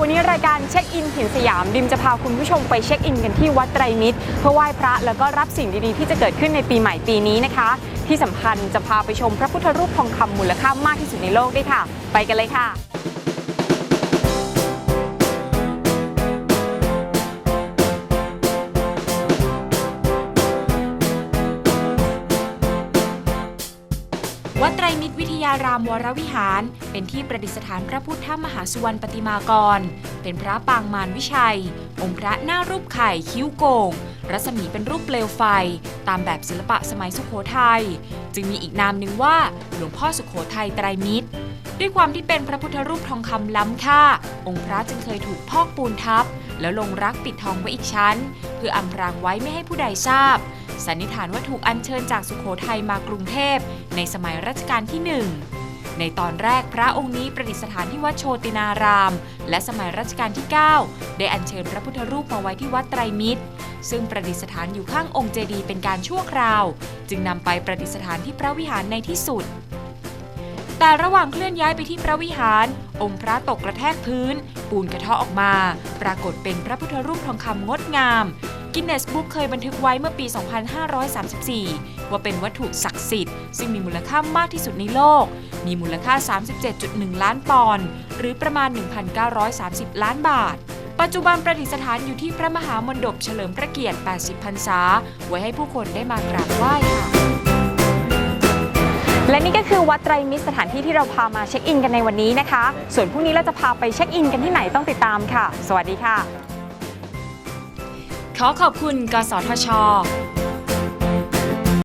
วันนี้รายการเช็คอินถิ่นสยามดิมจะพาคุณผู้ชมไปเช็คอินกันที่วัดไตรมิตร เพื่อไหว้พระแล้วก็รับสิ่งดีๆ ที่จะเกิดขึ้นในปีใหม่ปีนี้นะคะ ที่สำคัญจะพาไปชมพระพุทธรูปทองคำมูลค่ามากที่สุดในโลกด้วยค่ะ ไปกันเลยค่ะ วัดไตรมิตรวิทยารามวรวิหาร เป็นที่ประดิษฐานพระพุทธมหาสุวรรณปฏิมากร เป็นพระปางมารวิชัย องค์พระหน้ารูปไข่คิ้วโก่ง รัศมีเป็นรูปเปลวไฟ ตามแบบศิลปะสมัยสุโขทัย จึงมีอีกนามหนึ่งว่าหลวงพ่อสุโขทัยไตรมิตร ด้วยความที่เป็นพระพุทธรูปทองคำล้ำค่า องค์พระจึงเคยถูกพอกปูนทับ แล้วลงรักปิดทองไว้อีกชั้น เพื่ออำพรางไว้ไม่ให้ผู้ใดทราบ สันนิษฐานว่าถูกอัญเชิญจากสุโขทัยมากรุงเทพ ในสมัยรัชกาลที่หนึ่งในตอนแรกพระองค์นี้ประดิษฐานที่วัดโชตินาราม และสมัยรัชกาลที่ 9 ได้อัญเชิญพระพุทธรูปมาไว้ที่วัดไตรมิตร ซึ่งประดิษฐานอยู่ข้างองค์เจดีย์เป็นการชั่วคราว จึงนำไปประดิษฐานที่พระวิหารในที่สุด แต่ระหว่างเคลื่อนย้ายไปที่พระวิหาร องค์พระตกกระแทกพื้น ปูนกระเทาะออกมา ปรากฏเป็นพระพุทธรูปทองคำงดงาม กินเนสบุ๊กเคยบันทึกไว้เมื่อปี 2534 ว่าเป็นวัตถุศักดิ์สิทธิ์ ซึ่งมีมูลค่ามากที่สุดในโลก มีมูลค่า 37.1 ล้านปอนด์หรือประมาณ 1,930 ล้านบาท ปัจจุบันประดิษฐานอยู่ที่พระมหามณฑปเฉลิมพระเกียรติ 80 พรรษา ไว้ให้ผู้คนได้มากราบไหว้ค่ะและนี่ก็คือวัดไตรมิตรสถานที่ที่เราพามาเช็คอินกันในวันนี้นะคะ ส่วนพรุ่งนี้เราจะพาไปเช็คอินกันที่ไหนต้องติดตามค่ะ สวัสดีค่ะ ขอขอบคุณ กสทช